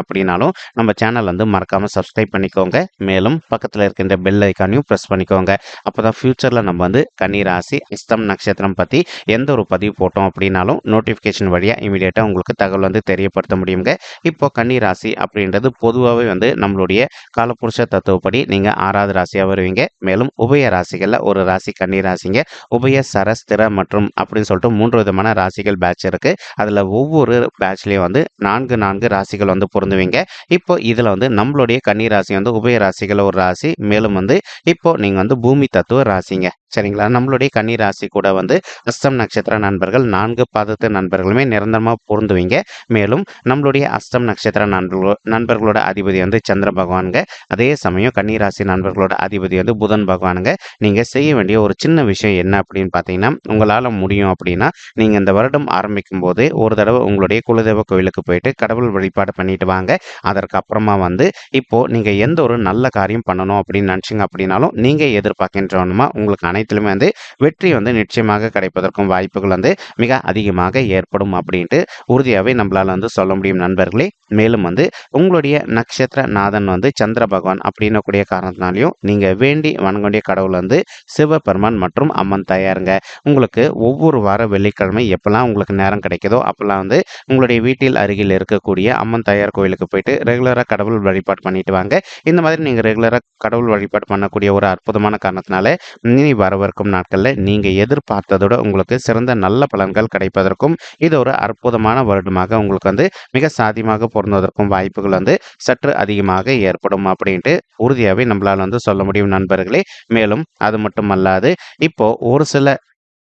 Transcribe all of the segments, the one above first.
அப்படின்னாலும் நம்ம சேனல் வந்து மறக்காமல் சப்ஸ்கிரைப் பண்ணிக்கோங்க. மேலும் பக்கத்தில் இருக்கின்ற பெல் ஐக்கானையும் ப்ரெஸ் பண்ணிக்கோங்க. அப்போ தான் ஃப்யூச்சரில் நம்ம வந்து கன்னிராசி இஸ்தம் நட்சத்திரம் பற்றி எந்த ஒரு பதிவு போட்டோம் அப்படின்னாலும் நோட்டிஃபிகேஷன் வழியாக இமீடியட்டாக உங்களுக்கு தகவல் வந்து தெரியப்படுத்த முடியுங்க. இப்போ கன்னிராசி அப்படின்றது பொதுவாகவே வந்து நம்மளுடைய காலப்புருஷ தத்துவப்படி நீங்கள் ஆறாவது ராசியாக வருவீங்க. மேலும் உபய ராசிகளில் ஒரு ராசி கன்னிராசிங்க உபய சரஸ்திர மற்றும் அப்படின்னு சொல்லிட்டு மூன்று விதமான ராசிகள் பேட்ச் இருக்குது அதில் ஒவ்வொரு பேட்ச்லேயும் வந்து நான்கு நான்கு ராசிகள் வந்து பொருந்துவீங்க. இப்போ இதில் வந்து நம்மளுடைய கன்னி ராசி வந்து உபய ராசிகள் ஒரு ராசி மேலும் வந்து இப்போ நீங்கள் வந்து பூமி தத்துவ ராசிங்க. சரிங்களா? நம்மளுடைய கன்னி ராசி கூட வந்து அஸ்தம் நட்சத்திர நண்பர்கள் நான்கு பாதத்து நண்பர்களுமே நிரந்தரமாக பொருந்துவீங்க. மேலும் நம்மளுடைய அஸ்தம் நட்சத்திர நண்பர்களோ நண்பர்களோட அதிபதி வந்து சந்திர பகவானுங்க. அதே சமயம் கன்னி ராசி நண்பர்களோட அதிபதி வந்து புதன் பகவானுங்க. நீங்கள் செய்ய வேண்டிய ஒரு சின்ன விஷயம் என்ன அப்படின்னு பார்த்தீங்கன்னா உங்களால் முடியும் அப்படின்னா நீங்கள் இந்த வருடம் ஆரம்பிக்கும் போது ஒரு தடவை உங்களுடைய குலதெய்வ கோவிலுக்கு போயிட்டு கடவுள் வழிபாடு பண்ணிட்டு வாங்க. அதற்கு அப்புறமா வந்து இப்போது நீங்கள் எந்த ஒரு நல்ல காரியம் பண்ணணும் அப்படின்னு நினச்சிங்க அப்படின்னாலும் நீங்கள் எதிர்பார்க்கின்றவனுமா உங்களுக்கு அனை அனைத்திலுமே வந்து வெற்றி வந்து நிச்சயமாக கிடைப்பதற்கும் வாய்ப்புகள் வந்து மிக அதிகமாக ஏற்படும் அப்படின்ட்டு உறுதியாகவே நம்மளால் வந்து சொல்ல முடியும் நண்பர்களே. மேலும் வந்து உங்களுடைய நட்சத்திர நாதன் வந்து சந்திர பகவான் அப்படின்னக்கூடிய காரணத்தினாலையும் நீங்கள் வேண்டி வணங்கக்கூடிய கடவுள் வந்து சிவபெருமான் மற்றும் அம்மன் தயாருங்க. உங்களுக்கு ஒவ்வொரு வார வெள்ளிக்கிழமை எப்போல்லாம் உங்களுக்கு நேரம் கிடைக்குதோ அப்போல்லாம் வந்து உங்களுடைய வீட்டில் அருகில் இருக்கக்கூடிய அம்மன் தயார் கோயிலுக்கு போயிட்டு ரெகுலராக கடவுள் வழிபாடு பண்ணிட்டு வாங்க. இந்த மாதிரி நீங்கள் ரெகுலராக கடவுள் வழிபாடு பண்ணக்கூடிய ஒரு அற்புதமான காரணத்தினால இனி வரவிருக்கும் நாட்களில் நீங்கள் எதிர்பார்த்ததோட உங்களுக்கு சிறந்த நல்ல பலன்கள் கிடைப்பதற்கும் இது ஒரு அற்புதமான வருடமாக உங்களுக்கு வந்து மிக சாத்தியமாக பொருந்துவதற்கும் வாய்ப்புகள் வந்து சற்று அதிகமாக ஏற்படும் அப்படின்ட்டு உறுதியாகவே நம்மளால் வந்து சொல்ல முடியும் நண்பர்களே. மேலும் அது மட்டுமல்லாது இப்போ ஒரு சில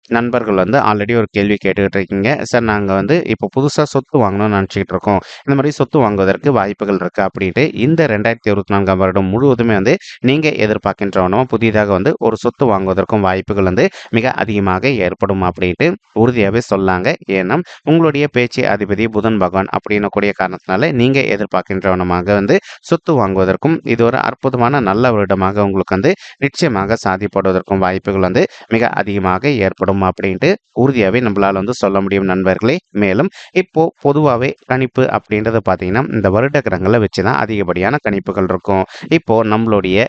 நண்பர்கள் வந்து ஆல்ரெடி ஒரு கேள்வி கேட்டுக்கிட்டு இருக்கீங்க சார் நாங்கள் வந்து இப்போ புதுசாக சொத்து வாங்கணும்னு நினச்சிக்கிட்டு இருக்கோம். இந்த மாதிரி சொத்து வாங்குவதற்கு வாய்ப்புகள் இருக்குது அப்படின்ட்டு இந்த ரெண்டாயிரத்தி இருபத்தி நான்காம் வருடம் முழுவதுமே வந்து நீங்கள் எதிர்பார்க்கின்றவனும் புதிதாக வந்து ஒரு சொத்து வாங்குவதற்கும் வாய்ப்புகள் வந்து மிக அதிகமாக ஏற்படும் அப்படின்ட்டு உறுதியாகவே சொல்லாங்க. ஏன்னா உங்களுடைய பேச்சு அதிபதி புதன் பகவான் அப்படின்னு கூடிய காரணத்தினால நீங்கள் எதிர்பார்க்கின்றவனமாக வந்து சொத்து வாங்குவதற்கும் இது ஒரு அற்புதமான நல்ல வருடமாக உங்களுக்கு வந்து நிச்சயமாக சாதிப்படுவதற்கும் வாய்ப்புகள் வந்து மிக அதிகமாக ஏற்படும் அப்படின்ட்டு உறுதியாகவே நம்மளால் வந்து சொல்ல முடியும் நண்பர்களே. மேலும் இப்போ பொதுவாகவே கணிப்பு அப்படின்றது பார்த்தீங்கன்னா இந்த வருட கிரகங்களை வச்சு தான் அதிகப்படியான கணிப்புகள் இருக்கும். இப்போ நம்மளுடைய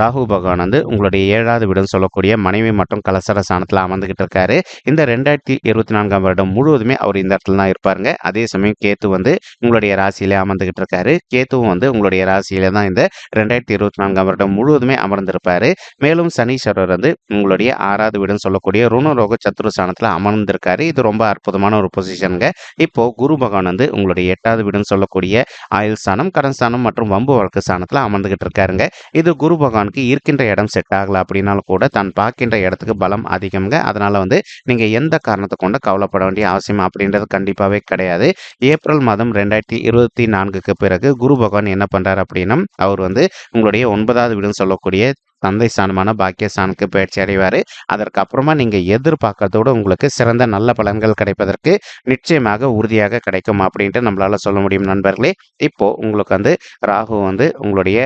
ராகு பகவான் வந்து உங்களுடைய ஏழாவது வீடுன்னு சொல்லக்கூடிய மனைவி மற்றும் கலசர ஸ்தானத்தில் அமர்ந்துகிட்டு இருக்காரு. இந்த ரெண்டாயிரத்தி இருபத்தி நான்காம் வருடம் முழுவதுமே அவர் இந்த இடத்துல தான் இருப்பாருங்க. அதே சமயம் கேத்து வந்து உங்களுடைய ராசியிலே அமர்ந்துகிட்டு இருக்காரு. கேத்துவும் வந்து உங்களுடைய ராசியில தான் இந்த ரெண்டாயிரத்தி இருபத்தி நான்காம் வருடம் முழுவதுமே அமர்ந்திருப்பாரு. மேலும் சனீஸ்வரர் வந்து உங்களுடைய ஆறாவது வீடுன்னு சொல்லக்கூடிய ருணரோக சத்துரு ஸ்தானத்தில் அமர்ந்திருக்காரு. இது ரொம்ப அற்புதமான ஒரு பொசிஷனுங்க. இப்போ குரு பகவான் வந்து உங்களுடைய எட்டாவது வீடுன்னு சொல்லக்கூடிய ஆயுள் ஸ்தானம் கடன் ஸ்தானம் மற்றும் வம்பு வழக்கு ஸ்தானத்தில் அமர்ந்துகிட்டு இருக்காருங்க. இது குரு பகவானுக்கு இருக்கின்ற இடம் செட் ஆகலை அப்படின்னாலும் கூட தான் பார்க்கின்ற இடத்துக்கு பலம் அதிகம்ங்க. அதனால் வந்து நீங்கள் எந்த காரணத்தை கொண்டு கவலைப்பட வேண்டிய அவசியம் அப்படின்றது கண்டிப்பாகவே கிடையாது. ஏப்ரல் மாதம் ரெண்டாயிரத்தி இருபத்தி நான்குக்கு பிறகு குரு பகவான் என்ன பண்ணுறாரு அப்படின்னா அவர் வந்து உங்களுடைய ஒன்பதாவது வீடுன்னு சொல்லக்கூடிய தந்தை ஸ்தானமான பாக்கியஸ்தானுக்கு பயிற்சி அடைவார். அதற்கு அப்புறமா நீங்கள் எதிர்பார்க்கறதோடு உங்களுக்கு சிறந்த நல்ல பலன்கள் கிடைப்பதற்கு நிச்சயமாக உறுதியாக கிடைக்கும் அப்படின்ட்டு நம்மளால் சொல்ல முடியும் நண்பர்களே. இப்போது உங்களுக்கு வந்து ராகு வந்து உங்களுடைய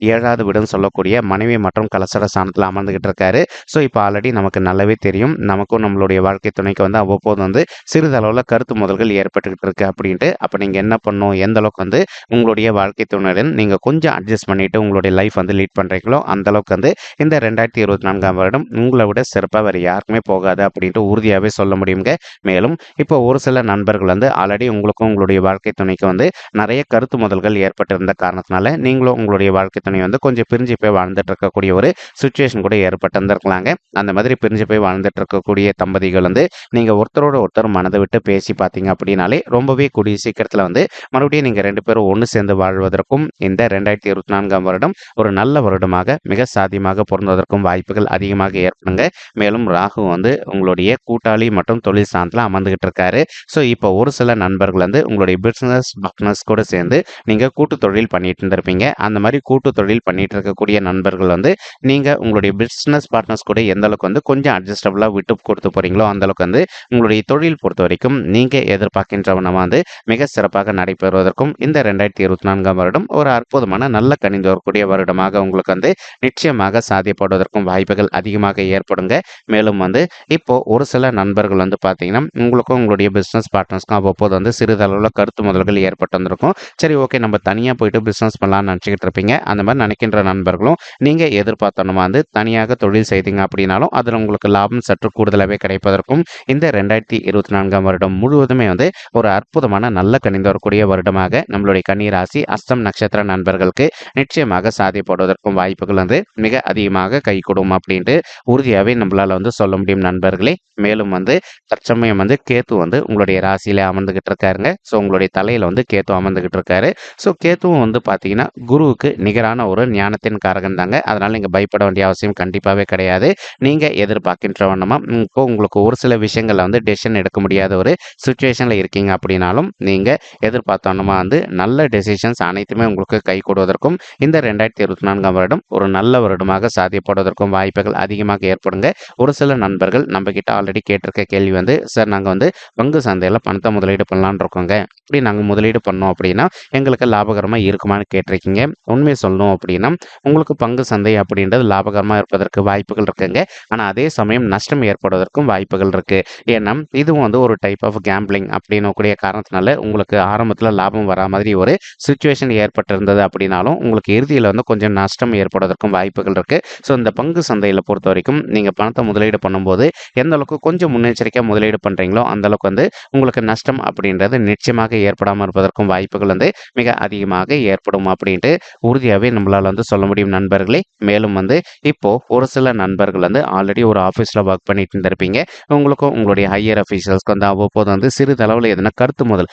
ஏழாவது வீடுன்னு சொல்லக்கூடிய மனைவி மற்றும் கலசர ஸ்தானத்தில் அமர்ந்துகிட்டு இருக்காரு ஸோ இப்போ ஆல்ரெடி நமக்கு நல்லாவே தெரியும். நமக்கும் நம்மளுடைய வாழ்க்கை துணைக்கு வந்து அவ்வப்போது வந்து சிறிதளவில் கருத்து முதல்கள் ஏற்பட்டுக்கிட்டு இருக்கு அப்படின்ட்டு. அப்போ நீங்கள் என்ன பண்ணணும்? எந்த அளவுக்கு வந்து உங்களுடைய வாழ்க்கை துணையுடன் நீங்கள் கொஞ்சம் அட்ஜஸ்ட் பண்ணிட்டு உங்களுடைய லைஃப் வந்து லீட் பண்ணுறீங்களோ அந்த அளவுக்கு வந்து இந்த ரெண்டாயிரத்தி இருபத்தி நான்காம் வருடம் உங்களை விட சிறப்பாக வேறு யாருக்குமே போகாது அப்படின்ட்டு உறுதியாகவே சொல்ல முடியுங்க. மேலும் இப்போ ஒரு சில நண்பர்கள் வந்து ஆல்ரெடி உங்களுக்கும் உங்களுடைய வாழ்க்கை துணைக்கு வந்து நிறைய கருத்து முதல்கள் ஏற்பட்டிருந்த காரணத்தினால நீங்களும் உங்களுடைய வாழ்க்கை துணை வந்து கொஞ்சம் பிரிஞ்சு போய் வாழ்ந்துட்டு இருக்கக்கூடிய ஒரு சுச்சுவேஷன் கூட ஏற்பட்டிருந்திருக்கலாங்க. அந்த மாதிரி பிரிஞ்சு போய் வாழ்ந்துட்டு இருக்கக்கூடிய தம்பதிகள் வந்து நீங்கள் ஒருத்தரோட ஒருத்தர் மனதை விட்டு பேசி பார்த்தீங்க அப்படின்னாலே ரொம்பவே கூடிய சீக்கிரத்தில் வந்து மறுபடியும் நீங்கள் ரெண்டு பேரும் ஒன்று சேர்ந்து வாழ்வதற்கும் இந்த ரெண்டாயிரத்தி இருபத்தி நான்காம் வருடம் ஒரு நல்ல வருடமாக மிக சாதியமாக பொருந்துவதற்கும் வாய்ப்புகள் அதிகமாக ஏற்படுங்க. மேலும் ராகு வந்து உங்களுடைய கூட்டாளி மற்றும் தொழில் சார்ந்தில் அமர்ந்துகிட்டு இருக்காரு. ஸோ இப்போ ஒரு சில நண்பர்கள் வந்து உங்களுடைய பிஸ்னஸ் பார்ட்னர்ஸ் கூட சேர்ந்து நீங்கள் கூட்டு தொழில் பண்ணிட்டு இருந்திருப்பீங்க. அந்த மாதிரி கூட்டு தொழில் பண்ணிட்டு இருக்கக்கூடிய நண்பர்கள் வந்து நீங்கள் உங்களுடைய பிஸ்னஸ் பார்ட்னர்ஸ் கூட எந்த அளவுக்கு வந்து கொஞ்சம் அட்ஜஸ்டபுளாக விட்டு கொடுத்து போறீங்களோ அந்த அளவுக்கு வந்து உங்களுடைய தொழில் பொறுத்த வரைக்கும் நீங்கள் எதிர்பார்க்கின்றவனமாக வந்து மிக சிறப்பாக நடைபெறுவதற்கும் இந்த ரெண்டாயிரத்தி இருபத்தி நான்காம் வருடம் ஒரு அற்புதமான நல்ல கணிந்து வரக்கூடிய வருடமாக உங்களுக்கு வந்து நிச்சயமாக சாத்தியப்படுவதற்கும் வாய்ப்புகள் அதிகமாக ஏற்படுங்க. மேலும் வந்து இப்போ ஒரு சில நண்பர்கள் வந்து பார்த்தீங்கன்னா உங்களுக்கும் உங்களுடைய பிஸ்னஸ் பார்ட்னர்ஸ்க்கும் அவ்வப்போது வந்து சிறிதளவில் கருத்து முதல்கள் ஏற்பட்டு வந்திருக்கும். சரி ஓகே நம்ம தனியாக போயிட்டு பிஸ்னஸ் பண்ணலாம்னு நினச்சிக்கிட்டு இருப்பீங்க. அந்த மாதிரி நினைக்கின்ற நண்பர்களும் நீங்கள் எதிர்பார்த்தோன்னா வந்து தனியாக தொழில் செய்தீங்க அப்படின்னாலும் அதில் உங்களுக்கு லாபம் சற்று கூடுதலாகவே கிடைப்பதற்கும் இந்த ரெண்டாயிரத்தி இருபத்தி நான்காம் வருடம் முழுவதுமே வந்து ஒரு அற்புதமான நல்ல கணிந்து வரக்கூடிய வருடமாக நம்மளுடைய கன்னிராசி அஸ்தம் நட்சத்திர நண்பர்களுக்கு நிச்சயமாக சாதிப்படுவதற்கும் வாய்ப்புகள் வந்து மிக அதிகமாக கைகூடும் அப்படின்ட்டு உறுதியாகவே நம்மளால் வந்து சொல்ல முடியும் நண்பர்களே. மேலும் வந்து தற்சமயம் வந்து கேத்து வந்து உங்களுடைய ராசியில அமர்ந்துகிட்டு இருக்காருங்க. ஸோ உங்களுடைய தலையில் வந்து கேத்து அமர்ந்துகிட்டு இருக்காரு. ஸோ கேத்துவும் வந்து பார்த்தீங்கன்னா குருவுக்கு நிகரான ஒரு ஞானத்தின் காரகன் தாங்க. அதனால நீங்கள் பயப்பட வேண்டிய அவசியம் கண்டிப்பாகவே கிடையாது. நீங்கள் எதிர்பார்க்கின்ற வண்ணமா இப்போ உங்களுக்கு ஒரு சில விஷயங்களில் வந்து டெசிஷன் எடுக்க முடியாத ஒரு சுச்சுவேஷனில் இருக்கீங்க அப்படின்னாலும் நீங்கள் எதிர்பார்த்தோன்னமா வந்து நல்ல டெசிஷன்ஸ் அனைத்துமே உங்களுக்கு கை கொடுவதற்கும் இந்த ரெண்டாயிரத்தி இருபத்தி நான்காம் வருடம் ஒரு நல்ல வருடமாக சாத்தியப்படுவதற்கும் வாய்ப்புகள் அதிகமாக ஏற்படுங்க. ஒரு சில நண்பர்கள் நம்ம கிட்ட ஆல்ரெடி கேட்டிருக்க கேள்வி வந்து சார் நாங்கள் வந்து பங்கு சந்தையில் பணத்தை முதலீடு பண்ணலான்னு இருக்கோங்க. இப்படி நாங்கள் முதலீடு பண்ணோம் அப்படின்னா எங்களுக்கு லாபகரமாக இருக்குமான்னு கேட்டிருக்கீங்க. உண்மையை சொல்லணும் அப்படின்னா உங்களுக்கு பங்கு சந்தை அப்படின்றது லாபகரமாக இருப்பதற்கு வாய்ப்புகள் இருக்குங்க. ஆனால் அதே சமயம் நஷ்டம் ஏற்படுவதற்கும் வாய்ப்புகள் இருக்கு. ஏன்னா இதுவும் வந்து ஒரு டைப் ஆஃப் கேம்பிளிங் அப்படின்னு கூடிய காரணத்தினால உங்களுக்கு ஆரம்பத்தில் லாபம் வரா மாதிரி ஒரு சுச்சுவேஷன் ஏற்பட்டிருந்தது அப்படின்னாலும் உங்களுக்கு இறுதியில் வந்து கொஞ்சம் நஷ்டம் ஏற்படுவதற்கும் வாய்ப்புகள் இருக்கு. ஸோ இந்த பங்கு சந்தையில் பொறுத்த வரைக்கும் நீங்கள் பணத்தை முதலீடு பண்ணும்போது எந்த அளவுக்கு கொஞ்சம் முன்னெச்சரிக்கையாக முதலீடு பண்ணுறீங்களோ அந்தளவுக்கு வந்து உங்களுக்கு நஷ்டம் அப்படின்றது நிச்சயமாக ஏற்படாமல் இருப்பதற்கும் வாய்ப்புகள் வந்து மிக அதிகமாக ஏற்படும் அப்படின்ட்டு உறுதியாகவே நம்மளால் வந்து சொல்ல முடியும் நண்பர்களே. மேலும் வந்து இப்போ ஒரு சில நண்பர்கள் வந்து ஆல்ரெடி ஒரு ஆஃபீஸில் ஒர்க் பண்ணிட்டு இருந்திருப்பீங்க. உங்களுக்கும் உங்களுடைய ஹையர் அஃபீஷியல்ஸ்க்கு வந்து அவ்வப்போது வந்து சிறிதளவில் எதுனா கருத்து முதல்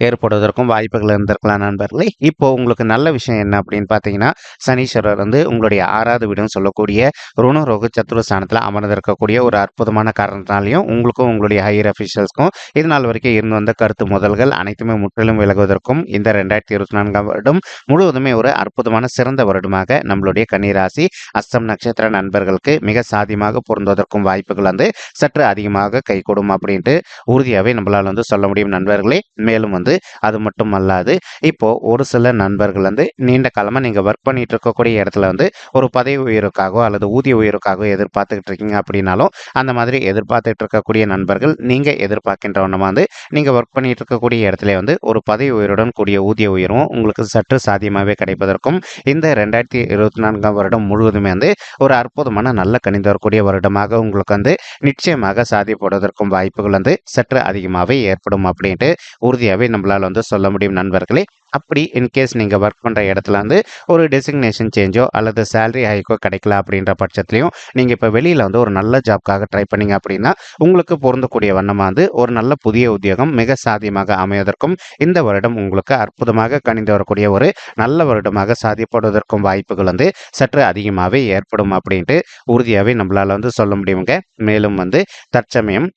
ஏற்படுவதற்கும் வாய்ப்புகள் இருந்திருக்கலாம் நண்பர்களே. இப்போ உங்களுக்கு நல்ல விஷயம் என்ன அப்படின்னு பார்த்தீங்கன்னா சனீஸ்வரர் வந்து உங்களுடைய ஆறாவது வீடுன்னு சொல்லக்கூடிய ருண ரோக சத்துரு ஸ்தானத்தில் அமர்ந்திருக்கக்கூடிய ஒரு அற்புதமான காரணத்தினாலையும் உங்களுக்கும் உங்களுடைய ஹையர் அஃபீஷியல்ஸ்க்கும் இது நாள் வரைக்கும் இருந்து வந்த கருத்து முதல்கள் அனைத்துமே முற்றிலும் விலகுவதற்கும் இந்த ரெண்டாயிரத்தி இருபத்தி நான்காம் வருடம் முழுவதுமே ஒரு அற்புதமான சிறந்த வருடமாக நம்மளுடைய கன்னிராசி அஸ்தம் நட்சத்திர நண்பர்களுக்கு மிக சாதியமாக பொருந்துவதற்கும் வாய்ப்புகள் வந்து சற்று அதிகமாக கைகூடும் அப்படின்ட்டு உறுதியாகவே நம்மளால் வந்து சொல்ல முடியும் நண்பர்களே. மேலும் வந்து அது மட்டும் அல்லாது இப்போ ஒரு சில நண்பர்கள் வந்து நீண்ட காலமாக நீங்கள் ஒர்க் பண்ணிட்டு இருக்கக்கூடிய இடத்துல வந்து ஒரு பதவி உயர்வுக்காகவோ அல்லது ஊதிய உயர்வுக்காகவோ எதிர்பார்த்துக்கிட்டு இருக்கீங்க அப்படின்னாலும் அந்த மாதிரி எதிர்பார்த்துட்டு இருக்கக்கூடிய நண்பர்கள் நீங்கள் எதிர்பார்க்கின்றவனமா வந்து நீங்கள் ஒர்க் பண்ணிட்டு இருக்கக்கூடிய இடத்துல வந்து ஒரு பதவி உயருடன் கூடிய ஊதிய உயர்வும் உங்களுக்கு சற்று சாத்தியமாகவே கிடைப்பதற்கும் இந்த ரெண்டாயிரத்தி இருபத்தி நான்காம் வருடம் முழுவதுமே வந்து ஒரு அற்புதமான நல்ல கணிந்து வரக்கூடிய வருடமாக உங்களுக்கு வந்து நிச்சயமாக சாதிப்படுவதற்கும் வாய்ப்புகள் வந்து சற்று அதிகமாகவே ஏற்படும் அப்படின்ட்டு உறுதியாகவே நம்மளால் வந்து சொல்ல முடியும் நண்பர்களே. அப்படி இன்கேஸ் நீங்கள் ஒர்க் பண்ணுற இடத்துல வந்து ஒரு டெசிக்னேஷன் சேஞ்சோ அல்லது சேலரி ஹைக்கோ கிடைக்கல அப்படின்ற பட்சத்துலையும் நீங்கள் இப்போ வெளியில் வந்து ஒரு நல்ல ஜாப்க்காக ட்ரை பண்ணீங்க அப்படின்னா உங்களுக்கு பொருந்தக்கூடிய வண்ணமாக வந்து ஒரு நல்ல புதிய உத்தியோகம் மிக சாத்தியமாக அமைவதற்கும் இந்த வருடம் உங்களுக்கு அற்புதமாக கணிந்து வரக்கூடிய ஒரு நல்ல வருடமாக சாதிப்படுவதற்கும் வாய்ப்புகள் வந்து சற்று அதிகமாகவே ஏற்படும் அப்படின்ட்டு உறுதியாகவே நம்மளால் வந்து சொல்ல முடியுங்க. மேலும் வந்து தற்சமயம்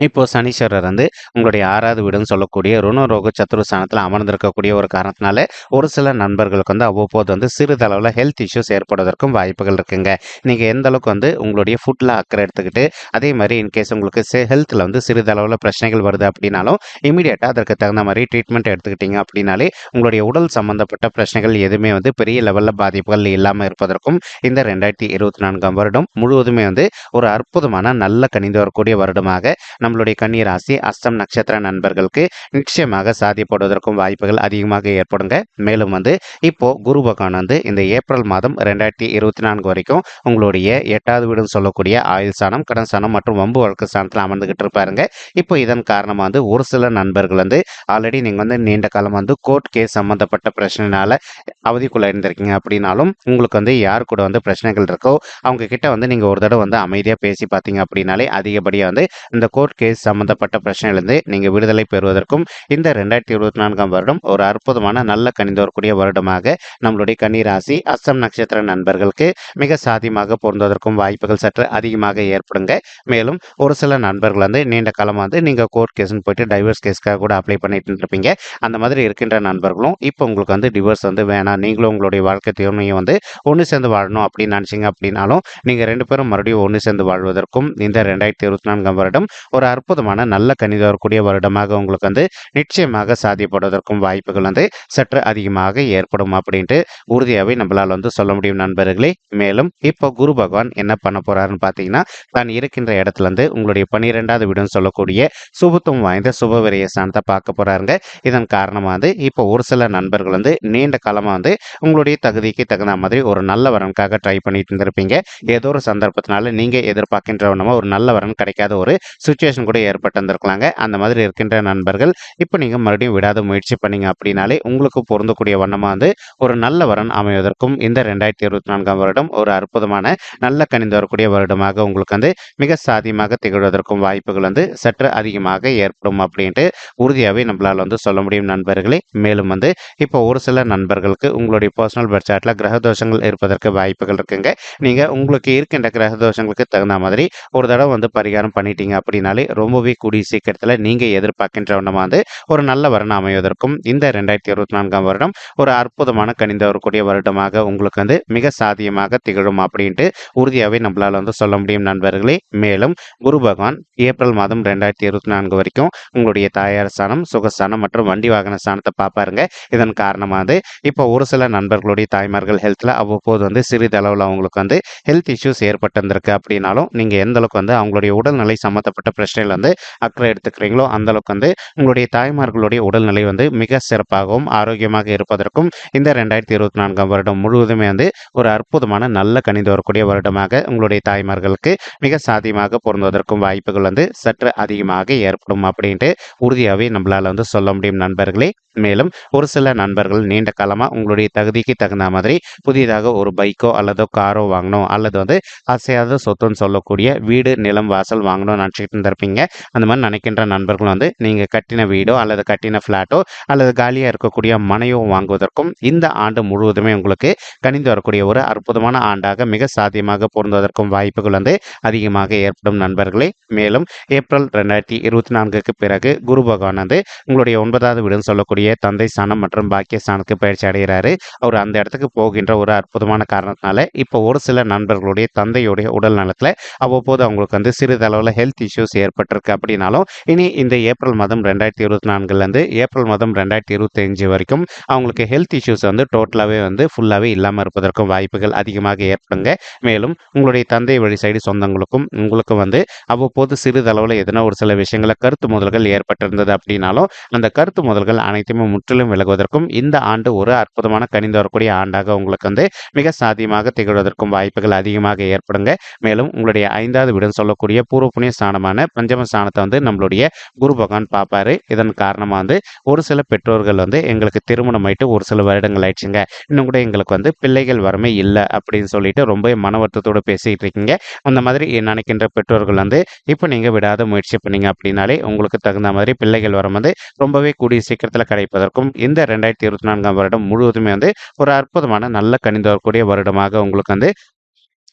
இப்போ சனீஸ்வரர் வந்து உங்களுடைய ஆறாவது வீடுன்னு சொல்லக்கூடிய ருணரோக சத்துரு ஸ்தானத்தில் அமர்ந்திருக்கக்கூடிய ஒரு காரணத்தினால ஒரு சில நண்பர்களுக்கு வந்து அவ்வப்போது வந்து சிறிதளவில் ஹெல்த் இஷ்யூஸ் ஏற்படுவதற்கும் வாய்ப்புகள் இருக்குங்க. நீங்கள் எந்த அளவுக்கு வந்து உங்களுடைய ஃபுட்டில் அக்கறை எடுத்துக்கிட்டு அதே மாதிரி இன்கேஸ் உங்களுக்கு ஹெல்த்தில் வந்து சிறிதளவில் பிரச்சனைகள் வருது அப்படின்னாலும் இமீடியட்டாக அதற்கு தகுந்த மாதிரி ட்ரீட்மெண்ட் எடுத்துக்கிட்டீங்க அப்படின்னாலே உங்களுடைய உடல் சம்பந்தப்பட்ட பிரச்சனைகள் எதுவுமே வந்து பெரிய லெவலில் பாதிப்புகள் இல்லாமல் இருப்பதற்கும் இந்த ரெண்டாயிரத்தி இருபத்தி நான்காம் வருடம் முழுவதுமே வந்து ஒரு அற்புதமான நல்ல கணிந்து வரக்கூடிய வருடமாக நம்மளுடைய கன்னி ராசி அஸ்தம் நட்சத்திர நண்பர்களுக்கு நிச்சயமாக சாத்தியப்படுவதற்கும் வாய்ப்புகள் அதிகமாக ஏற்படுங்க. மேலும் வந்து இப்போ குரு பகவான் வந்து இந்த ஏப்ரல் மாதம் ரெண்டாயிரத்தி இருபத்தி நான்கு வரைக்கும் உங்களுடைய எட்டாவது வீடுன்னு சொல்லக்கூடிய ஆயுள் ஸ்தானம் கடன் ஸ்தானம் மற்றும் வம்பு வழக்கு ஸ்தானத்தில் அமர்ந்துகிட்டு இருப்பாருங்க. இப்போ இதன் காரணமாக வந்து ஒரு சில நண்பர்கள் வந்து ஆல்ரெடி நீங்கள் வந்து நீண்ட காலம் வந்து கோர்ட் கேஸ் சம்மந்தப்பட்ட பிரச்சனைனால அவதிக்குள்ள இருந்திருக்கீங்க அப்படின்னாலும் உங்களுக்கு வந்து யார் கூட வந்து பிரச்சனைகள் இருக்கோ அவங்க கிட்ட வந்து நீங்கள் ஒரு தடவை வந்து அமைதியாக பேசி பார்த்தீங்க அப்படின்னாலே அதிகப்படியாக வந்து இந்த கோர்ட் கேஸ் சம்மந்தப்பட்ட பிரச்சனையிலிருந்து நீங்கள் விடுதலை பெறுவதற்கும் இந்த ரெண்டாயிரத்தி இருபத்தி நான்காம் வருடம் ஒரு அற்புதமான நல்ல கணிந்து வரக்கூடிய வருடமாக நம்மளுடைய கன்னிராசி அஸ்தம் நட்சத்திர நண்பர்களுக்கு மிக சாதியமாக பொருந்துவதற்கும் வாய்ப்புகள் சற்று அதிகமாக ஏற்படுங்க. மேலும் ஒரு சில நண்பர்கள் வந்து நீண்ட காலமாக வந்து நீங்கள் கோர்ட் கேஸ்னு போயிட்டு டைவர்ஸ் கேஸ்க்காக கூட அப்ளை பண்ணிட்டு இருப்பீங்க. அந்த மாதிரி இருக்கின்ற நண்பர்களும் இப்போ உங்களுக்கு வந்து டிவோர்ஸ் வந்து வேணாம். நீங்களும் உங்களுடைய வாழ்க்கை துணையை வந்து ஒன்று சேர்ந்து வாழணும் அப்படின்னு நினச்சிங்க அப்படின்னாலும் நீங்கள் ரெண்டு பேரும் மறுபடியும் ஒன்று சேர்ந்து வாழ்வதற்கும் இந்த ரெண்டாயிரத்தி இருபத்தி நான்காம் வருடம் ஒரு அற்புதமான நல்ல கணித வரக்கூடிய வருடமாக உங்களுக்கு வந்து நிச்சயமாக சாதிப்படுவதற்கும் வாய்ப்புகள் வந்து சற்று அதிகமாக ஏற்படும் அப்படின்ட்டு உறுதியாகவே நம்மளால் வந்து சொல்ல முடியும் நண்பர்களே. மேலும் இப்போ குரு பகவான் என்ன பண்ண போறாருன்னு பார்த்தீங்கன்னா தான் இருக்கின்ற இடத்துல இருந்து உங்களுடைய பன்னிரெண்டாவது வீடுன்னு சொல்லக்கூடிய சுபத்துவம் வாய்ந்த சுபவிரய ஸ்தானத்தை பார்க்க போறாருங்க. இதன் காரணமாக வந்து இப்போ ஒரு சில நண்பர்கள் வந்து நீண்ட காலமாக வந்து உங்களுடைய தகுதிக்கு தகுந்த மாதிரி ஒரு நல்ல வரனுக்காக ட்ரை பண்ணிட்டு இருந்திருப்பீங்க. ஏதோ ஒரு சந்தர்ப்பத்தினால நீங்கள் எதிர்பார்க்கின்றவனமா ஒரு நல்ல வரன் கிடைக்காத ஒரு சுச்சுவேஷன் கூட ஏற்பட்டு இருந்திருக்கலாங்க அந்த மாதிரி இருக்கின்ற நண்பர்கள் இப்போ நீங்கள் மறுபடியும் விடாத முயற்சி பண்ணீங்க அப்படின்னாலே உங்களுக்கு பொருந்தக்கூடிய வண்ணமாக வந்து ஒரு நல்ல வரன் அமைவதற்கும் இந்த ரெண்டாயிரத்தி இருபத்தி நான்காம் வருடம் ஒரு அற்புதமான நல்ல கணிந்து வரக்கூடிய வருடமாக உங்களுக்கு வந்து மிக சாதியமாக திகழ்வதற்கும் வாய்ப்புகள் வந்து சற்று அதிகமாக ஏற்படும் அப்படின்ட்டு உறுதியாகவே நம்மளால் வந்து சொல்ல முடியும் நண்பர்களே. மேலும் வந்து இப்போ ஒரு சில நண்பர்களுக்கு உங்களுடைய பர்சனல் பர்த் சார்ட்டில் கிரக தோஷங்கள் இருப்பதற்கு வாய்ப்புகள் இருக்குங்க. நீங்கள் உங்களுக்கு இருக்கின்ற கிரக தோஷங்களுக்கு தகுந்த மாதிரி ஒரு தடவை வந்து பரிகாரம் பண்ணிட்டீங்க அப்படின்னாலே ரொம்பவே கூடிய சீக்கிரத்தில் நீங்கள் எதிர்பார்க்கின்ற வண்ணமாக வந்து ஒரு நல்ல வருணம் அமைவதற்கும் இந்த ரெண்டாயிரத்தி இருபத்தி நான்காம் வருடம் ஒரு அற்புதமான கணிந்த வரக்கூடிய வருடமாக உங்களுக்கு வந்து மிக சாதியமாக திகழும் அப்படின்ட்டு உறுதியாகவே நம்மளால் வந்து சொல்ல முடியும் நண்பர்களே. மேலும் குரு பகவான் ஏப்ரல் மாதம் ரெண்டாயிரத்தி இருபத்தி நான்கு வரைக்கும் உங்களுடைய தாயார் ஸ்தானம் சுகஸ்தானம் மற்றும் வண்டி வாகன ஸ்தானத்தை பார்ப்பாருங்க. இதன் காரணமாக இப்போ ஒரு சில நண்பர்களுடைய தாய்மார்கள் ஹெல்த்தில் அவ்வப்போது வந்து சிறிதளவில் அவங்களுக்கு வந்து ஹெல்த் இஷ்யூஸ் ஏற்பட்டிருந்திருக்கு அப்படின்னாலும் நீங்கள் எந்த அளவுக்கு வந்து அவங்களுடைய உடல்நிலை சம்மந்தப்பட்ட பிரச்சனை பிரச்சனையில் வந்து அக்கறை எடுத்துக்கிறீங்களோ அந்தளவுக்கு வந்து உங்களுடைய தாய்மார்களுடைய உடல்நிலை வந்து மிக சிறப்பாகவும் ஆரோக்கியமாக இருப்பதற்கும் இந்த ரெண்டாயிரத்தி இருபத்தி நான்காம் வருடம் முழுவதுமே வந்து ஒரு அற்புதமான நல்ல கணிந்து வரக்கூடிய வருடமாக உங்களுடைய தாய்மார்களுக்கு மிக சாத்தியமாக பொருந்துவதற்கும் வாய்ப்புகள் வந்து சற்று அதிகமாக ஏற்படும் அப்படின்ட்டு உறுதியாகவே நம்மளால் வந்து சொல்ல முடியும் நண்பர்களே. மேலும் ஒரு சில நண்பர்கள் நீண்ட காலமாக உங்களுடைய தகுதிக்கு தகுந்த மாதிரி புதிதாக ஒரு பைக்கோ அல்லது காரோ வாங்கணும் அல்லது வந்து அசையாத சொத்துன்னு சொல்லக்கூடிய வீடு நிலம் வாசல் வாங்கணும்னு நினச்சிக்கிட்டு இருந்திருப்பீங்க. அந்த மாதிரி நினைக்கின்ற நண்பர்கள் வந்து நீங்கள் கட்டின வீடோ அல்லது கட்டின ஃப்ளாட்டோ அல்லது காலியாக இருக்கக்கூடிய மனையோ வாங்குவதற்கும் இந்த ஆண்டு முழுவதுமே உங்களுக்கு கணிந்து வரக்கூடிய ஒரு அற்புதமான ஆண்டாக மிக சாத்தியமாக பொருந்துவதற்கும் வாய்ப்புகள் வந்து அதிகமாக ஏற்படும் நண்பர்களே. மேலும் ஏப்ரல் ரெண்டாயிரத்தி இருபத்தி நான்குக்கு பிறகு குரு பகவான் வந்து உங்களுடைய ஒன்பதாவது வீடுன்னு சொல்லக்கூடிய தந்தை ஸ்தானம் மற்றும் பாக்கிய ஸ்தானத்துக்கு பயிற்சி அடைகிறாரு. அவர் அந்த இடத்துக்கு போகின்ற ஒரு அற்புதமான காரணத்தினால இப்போ ஒரு சில நண்பர்களுடைய தந்தையுடைய உடல் நலத்தில் அவ்வப்போது அவங்களுக்கு வந்து சிறிதளவில் ஹெல்த் இஷ்யூஸ் ஏற்பட்டிருக்கு அப்படின்னாலும் இனி இந்த ஏப்ரல் மாதம் ரெண்டாயிரத்தி இருபத்தி நான்குலேருந்து ஏப்ரல் மாதம் ரெண்டாயிரத்தி இருபத்தஞ்சு வரைக்கும் அவங்களுக்கு ஹெல்த் இஷ்யூஸ் வந்து டோட்டலாகவே வந்து ஃபுல்லாகவே இல்லாமல் இருப்பதற்கும் வாய்ப்புகள் அதிகமாக ஏற்படுங்க. மேலும் உங்களுடைய தந்தை வழி சைடு சொந்தங்களுக்கும் உங்களுக்கும் வந்து அவ்வப்போது சிறிதளவில் எதனா ஒரு சில விஷயங்களை கருத்து முதல்கள் ஏற்பட்டிருந்தது அப்படின்னாலும் அந்த கருத்து முதல்கள் அனைத்துமே முற்றிலும் விலகுவதற்கும் இந்த ஆண்டு ஒரு அற்புதமான கணிந்து வரக்கூடிய ஆண்டாக உங்களுக்கு வந்து மிக சாத்தியமாக திகழ்வதற்கும் வாய்ப்புகள் அதிகமாக ஏற்படுங்க. மேலும் உங்களுடைய ஐந்தாவது வீடுன்னு சொல்லக்கூடிய பூர்வ புண்ணிய ஸ்தானமான பஞ்சம ஸ்தானத்தை வந்து நம்மளுடைய குரு பகவான் பார்ப்பாரு. இதன் காரணமாக வந்து ஒரு சில பெற்றோர்கள் வந்து எங்களுக்கு திருமணம் ஆயிட்டு ஒரு சில வருடங்கள் ஆயிடுச்சுங்க. இன்னும் கூட எங்களுக்கு வந்து பிள்ளைகள் வரமே இல்லை அப்படின்னு சொல்லிட்டு ரொம்ப மன வருத்தத்தோடு பேசிட்டு இருக்கீங்க. அந்த மாதிரி நினைக்கின்ற பெற்றோர்கள் வந்து இப்போ நீங்கள் விடாத முயற்சி பண்ணீங்க அப்படின்னாலே உங்களுக்கு தகுந்த மாதிரி பிள்ளைகள் வரம் வந்து ரொம்பவே கூடிய சீக்கிரத்தில் கிடைப்பதற்கும் இந்த ரெண்டாயிரத்தி இருபத்தி நான்காம் வருடம் முழுவதுமே வந்து ஒரு அற்புதமான நல்ல கணிந்து வரக்கூடிய வருடமாக உங்களுக்கு வந்து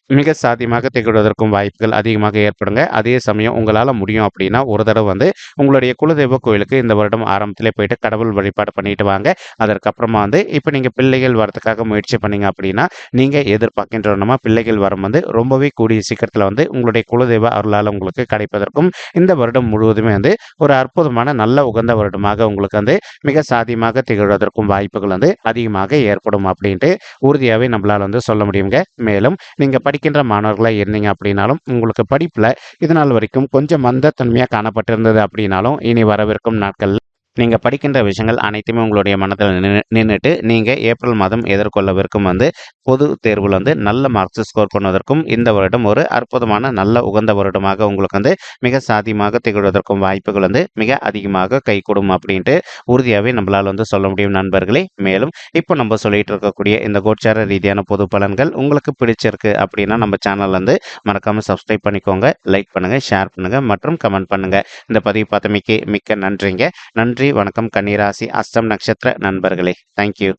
மிக சாத்தியமாக திகழ்வதற்கும் வாய்ப்புகள் அதிகமாக ஏற்படுங்க. அதே சமயம் உங்களால் முடியும் அப்படின்னா ஒரு தடவை வந்து உங்களுடைய குலதெய்வ கோயிலுக்கு இந்த வருடம் ஆரம்பத்திலே போயிட்டு கடவுள் வழிபாடு பண்ணிட்டு வாங்க. அதற்கப்புறமா வந்து இப்போ நீங்கள் பிள்ளைகள் வரதுக்காக முயற்சி பண்ணீங்க அப்படின்னா நீங்கள் எதிர்பார்க்கின்றனமா பிள்ளைகள் வரம் வந்து ரொம்பவே கூடிய சீக்கிரத்தில் வந்து உங்களுடைய குலதெய்வ அருளால் உங்களுக்கு கிடைப்பதற்கும் இந்த வருடம் முழுவதுமே வந்து ஒரு அற்புதமான நல்ல உகந்த வருடமாக உங்களுக்கு வந்து மிக சாத்தியமாக திகழ்வதற்கும் வாய்ப்புகள் வந்து அதிகமாக ஏற்படும் அப்படின்ட்டு உறுதியாகவே நம்மளால் வந்து சொல்ல முடியுங்க. மேலும் நீங்கள் படிக்கின்ற மாணவர்களாக இருந்தீங்க அப்படின்னாலும் உங்களுக்கு படிப்பில் இது நாள் வரைக்கும் கொஞ்சம் மந்தத்தன்மையாக காணப்பட்டிருந்தது அப்படின்னாலும் இனி வரவிருக்கும் நாட்களில் நீங்கள் படிக்கின்ற விஷயங்கள் அனைத்துமே உங்களுடைய மனதில் நின்றுட்டு நீங்கள் ஏப்ரல் மாதம் எதிர்கொள்ளவிருக்கும் வந்து பொது தேர்வில் வந்து நல்ல மார்க்ஸ் ஸ்கோர் பண்ணுவதற்கும் இந்த வருடம் ஒரு அற்புதமான நல்ல உகந்த வருடமாக உங்களுக்கு வந்து மிக சாதியமாக திகழ்வதற்கும் வாய்ப்புகள் வந்து மிக அதிகமாக கைகூடும் அப்படின்ட்டு உறுதியாகவே நம்மளால் வந்து சொல்ல முடியும் நண்பர்களே. மேலும் இப்போ நம்ம சொல்லிட்டு இருக்கக்கூடிய இந்த கோச்சார ரீதியான பொது பலன்கள் உங்களுக்கு பிடிச்சிருக்கு அப்படின்னா நம்ம சேனல் வந்து மறக்காமல் சப்ஸ்கிரைப் பண்ணிக்கோங்க லைக் பண்ணுங்கள் ஷேர் பண்ணுங்கள் மற்றும் கமெண்ட் பண்ணுங்கள் இந்த பதிவு பார்த்தமைக்கு மிக்க நன்றிங்க. நன்றி நன்றி. வணக்கம் கன்னிராசி அஸ்தம் நட்சத்திர நண்பர்களே. தேங்க்யூ